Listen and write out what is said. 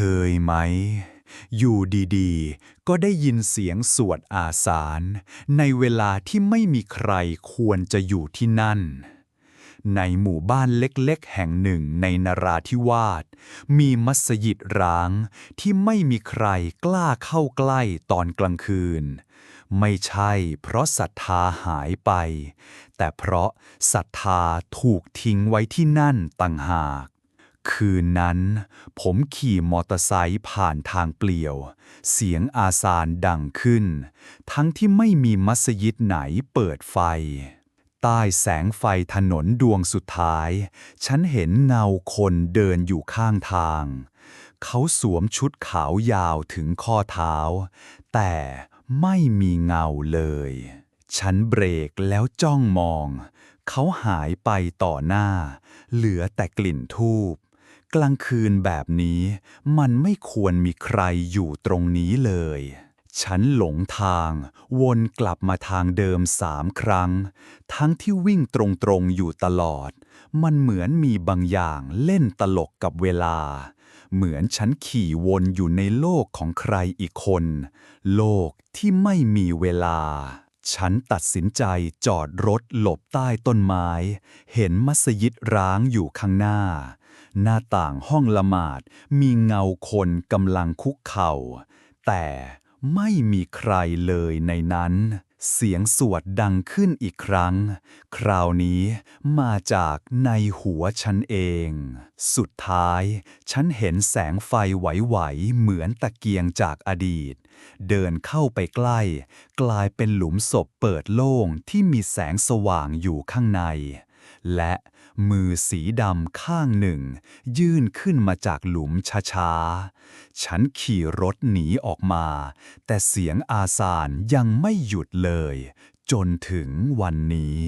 เคยไหม อยู่ดีๆ ก็ได้ยินเสียงสวดอาสาลในเวลาที่ไม่มีใครควรจะอยู่ที่นั่น ในหมู่บ้านเล็กๆ แห่งหนึ่งในนราธิวาสมีมัสยิดร้างที่ไม่มีใครกล้าเข้าใกล้ตอนกลางคืน ไม่ใช่เพราะศรัทธาหายไป แต่เพราะศรัทธาถูกทิ้งไว้ที่นั่นต่างหาก คืนนั้น ผมขี่มอเตอร์ไซค์ผ่านทางเปลี่ยว เสียงอาซานดังขึ้น ทั้งที่ไม่มีมัสยิดไหนเปิดไฟ ใต้แสงไฟถนนดวงสุดท้าย ฉันเห็นเงาคนเดินอยู่ข้างทาง เขาสวมชุดขาวยาวถึงข้อเท้า แต่ไม่มีเงาเลย ฉันเบรกแล้วจ้องมอง เขาหายไปต่อหน้า เหลือแต่กลิ่นทูบ กลางคืนแบบนี้ มันไม่ควรมีใครอยู่ตรงนี้เลย ฉันหลงทาง วนกลับมาทางเดิมสามครั้ง ทั้งที่วิ่งตรงๆอยู่ตลอด มันเหมือนมีบางอย่างเล่นตลกกับเวลา เหมือนฉันขี่วนอยู่ในโลกของใครอีกคน โลกที่ไม่มีเวลาฉันตัดสินใจจอดรถหลบใต้ต้นไม้ เห็นมัสยิดร้างอยู่ข้างหน้า หน้าต่างห้องละหมาด มีเงาคนกำลังคุกเข่า แต่ไม่มีใครเลยในนั้น เสียงสวดดังขึ้นอีกครั้ง คราวนี้มาจากในหัวฉันเอง สุดท้ายฉันเห็นแสงไฟไหวๆเหมือนตะเกียงจากอดีต เดินเข้าไปใกล้ กลายเป็นหลุมศพเปิดโล่งที่มีแสงสว่างอยู่ข้างใน และมือสีดำข้างหนึ่ง ยื่นขึ้นมาจากหลุมช้าๆ ฉันขี่รถหนีออกมา แต่เสียงอาสานยังไม่หยุดเลย จนถึงวันนี้